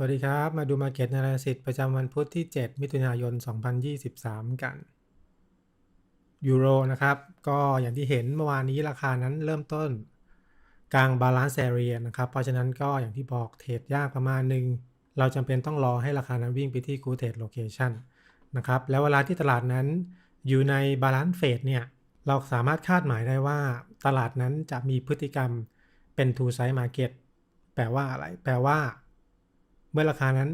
สวัสดีครับ มาดู Market Analysis ประจำวันพุธที่ 7 มิถุนายน 2023 กันยูโรนะครับ ก็อย่างที่เห็นเมื่อวานนี้ราคานั้นเริ่มต้นกลาง Balance Area นะครับ เพราะฉะนั้นก็อย่างที่บอกเทรดยากประมาณหนึ่ง เราจำเป็นต้องรอให้ราคานั้นวิ่งไปที่ Good Trade Location นะครับ แล้วเวลาที่ตลาดนั้นอยู่ใน Balance Phase เนี่ย เราสามารถคาดหมายได้ว่าตลาดนั้นจะมีพฤติกรรมเป็น Two Side Market แปลว่าอะไร แปลว่า เมื่อราคานั้น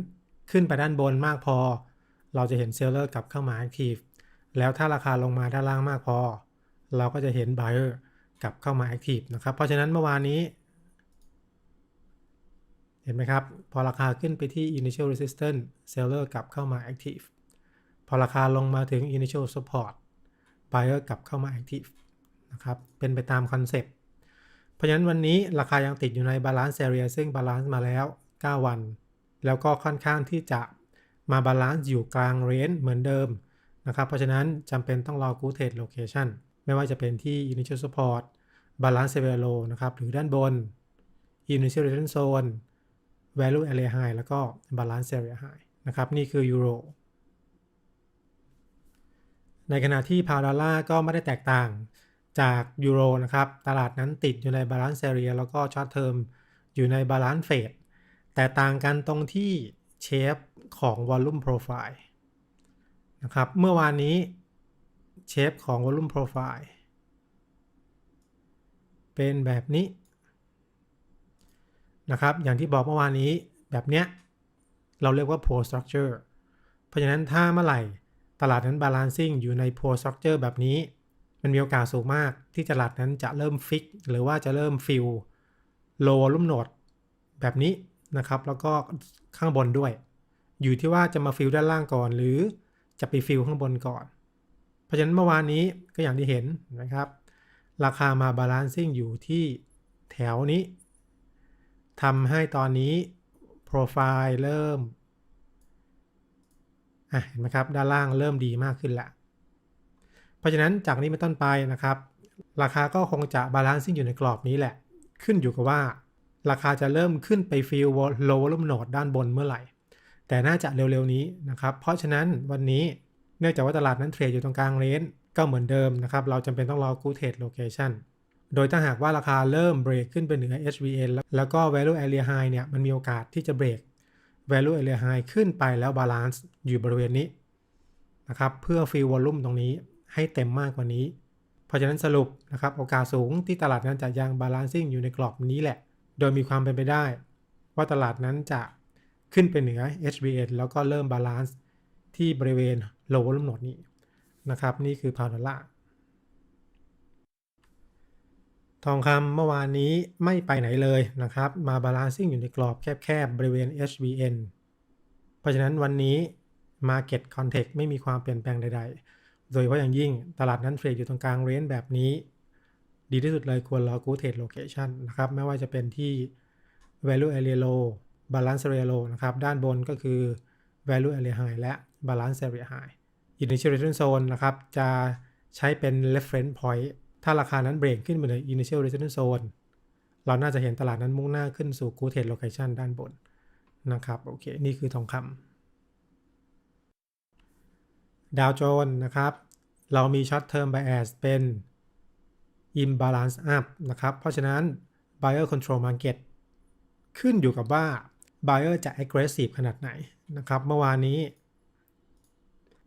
ขึ้นไปด้านบนมากพอ เราจะเห็นเซลเลอร์กลับเข้ามา Active แล้วถ้าราคาลงมาด้านล่างมากพอ เราก็จะเห็น Buyer กลับเข้ามา Active นะครับ เพราะฉะนั้นเมื่อวานนี้ เห็นไหมครับ พอราคาขึ้นไปที่ Initial Resistance Seller กลับเข้ามา Active พอราคาลงมาถึง Initial Support Buyer กลับเข้ามา Active นะครับ เป็นไปตามคอนเซปต์ เพราะฉะนั้นวันนี้ราคายังติดอยู่ใน Balance Area ซึ่ง Balance มาแล้ว 9 วัน แล้วก็ค่อนข้างที่จะมาบาลานซ์อยู่กลางเรนจ์เหมือนเดิมนะครับเพราะฉะนั้นจำเป็นต้องรอ Good Trade Location ไม่ว่าจะเป็นที่ Initial Support Balance Area Low นะครับ หรือด้านบน Initial Resistance Zone Value Area High แล้วก็ Balance Area High นะครับ นี่คือยูโร ในขณะที่พาวดอลลาร์ก็ไม่ได้แตกต่างจากยูโรนะครับ ตลาดนั้นติดอยู่ใน Balance Area แล้วก็ Short Term อยู่ใน Balance Phase แต่ต่างกันตรงที่เชฟของ Volume Profile นะครับ เมื่อวานนี้เชฟของ Volume Profile เป็นแบบนี้นะครับ อย่างที่บอกเมื่อวานนี้แบบเนี้ยเราเรียกว่า Pro Structure เพราะฉะนั้นถ้าเมื่อไหร่ตลาดนั้น Balancing อยู่ใน Pro Structure แบบนี้ มันมีโอกาสสูงมากที่ตลาดนั้นจะเริ่มฟิกหรือว่าจะเริ่มฟิล low volume node แบบนี้ นะครับ แล้วก็ข้างบนด้วย อยู่ที่ว่าจะมาฟิลด้านล่างก่อน หรือจะไปฟิลข้างบนก่อน เพราะฉะนั้นเมื่อวานนี้ก็อย่างที่เห็นนะครับ ราคามาบาลานซิ่งอยู่ที่แถวนี้ทำให้ตอนนี้โปรไฟล์เริ่มอะเห็นไหมครับด้านล่างเริ่มดีมากขึ้นแล้วเพราะฉะนั้นจากนี้เป็นต้นไปนะครับ ราคาก็คงจะบาลานซิ่งอยู่ในกรอบนี้แหละ ขึ้นอยู่กับว่า ราคาจะเริ่มขึ้นไปฟิลโลว์ลุ่มโหนดด้านบนเมื่อไหร่ แต่น่าจะเร็วๆนี้นะครับ เพราะฉะนั้นวันนี้เนื่องจากว่าตลาดนั้นเทรดอยู่ตรงกลางเรนจ์ก็เหมือนเดิมนะครับ เราจำเป็นต้องรอ Good Trade Location โดยถ้าหากว่าราคาเริ่มเบรกขึ้นไปเหนือ HVN แล้วก็ Value Area High เนี่ยมันมีโอกาสที่จะเบรก Value Area High ขึ้นไปแล้ว Balance อยู่บริเวณนี้นะครับเพื่อฟิลวอลุ่มตรงนี้ให้เต็มมากกว่านี้ เพราะฉะนั้นสรุปนะครับโอกาสสูงที่ตลาดนั้นจะยัง Balancing อยู่ในกรอบนี้แหละ โดยมีความเป็นไปได้ ว่าตลาดนั้นจะขึ้นไปเหนือ HBN แล้วก็เริ่มบาลานซ์ที่บริเวณ low volume node นี้นะครับ นี่คือพาวดอลลาร์ทองคำเมื่อวานนี้ไม่ไปไหนเลยนะครับ มาบาลานซิ่งอยู่ในกรอบแคบๆ บริเวณ HBN เพราะฉะนั้นวันนี้ Market Context ไม่มีความเปลี่ยนแปลงใดๆ โดยเฉพาะอย่างยิ่งตลาดนั้นเทรดอยู่ตรงกลางเรนจ์แบบนี้ ดีที่สุดเลยควรรอ Good Trade Location นะครับ ไม่ว่าจะเป็นที่ Value Area Low Balance Area Low นะครับ ด้านบนก็คือ Value Area High และ Balance Area High initial resistance Zone นะครับ จะใช้เป็น Reference Point ถ้าราคานั้นเบรกขึ้นไปเลย Initial Resistance Zone เราน่าจะเห็นตลาดนั้นมุ่งหน้าขึ้นสู่ Good Trade Location ด้านบนนะครับ โอเค นี่คือทองคำดาวโจนส์นะครับ เรามีช็อตเทอมไบแอสเป็น imbalance up นะครับ เพราะฉะนั้น buyer control market ขึ้นอยู่กับว่า buyer จะ aggressive ขนาดไหนนะครับ เมื่อวานนี้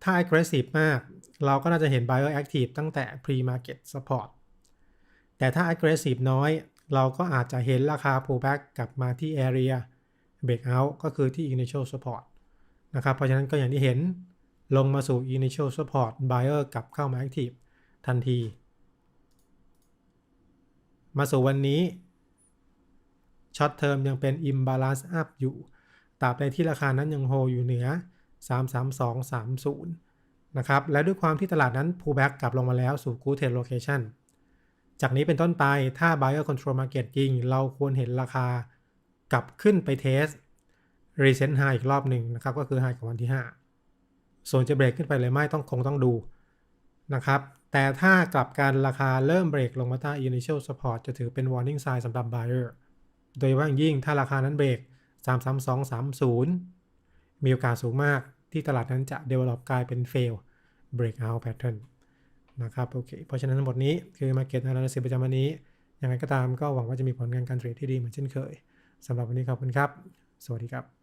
ถ้า aggressive มาก เราก็น่าจะเห็น buyer active ตั้งแต่ pre market support แต่ถ้า aggressive น้อย เราก็อาจจะเห็นราคา pullback กลับมาที่ area breakout ก็คือที่ initial support นะครับ เพราะฉะนั้นก็อย่างที่เห็นลงมาสู่ initial support buyer กลับเข้ามา active ทันที มาสู่วันนี้ช็อตเทอมยังเป็น imbalance up อยู่ตราบใดที่ราคานั้นยังโฮอยู่เหนือ 33230 นะครับ และด้วยความที่ตลาดนั้น pullback กลับลงมาแล้วสู่ good trade location จากนี้เป็นต้นไปถ้า buyer control market จริง เราควรเห็นราคากลับขึ้นไปเทส recent high อีกรอบหนึ่งนะครับ ก็คือ high ของวันที่ 5 ส่วนจะเบรกขึ้นไปหรือไม่ต้องคงต้องดูนะครับ แต่ถ้ากลับการราคาเริ่มเบรกลงมาใต้ initial support จะถือเป็น warning sign สำหรับ buyer โดยว่าอย่างยิ่งถ้าราคานั้นเบรก 33230 มีโอกาสสูงมากที่ตลาดนั้นจะ develop กลายเป็น fail breakout pattern นะครับโอเค เพราะฉะนั้นทั้งหมดนี้คือ Market Analysis ประจำวันนี้ ยังไงก็ตามก็หวังว่าจะมีผลงานการเทรดที่ดีเหมือนเช่นเคยสำหรับวันนี้ขอบคุณครับ สวัสดีครับ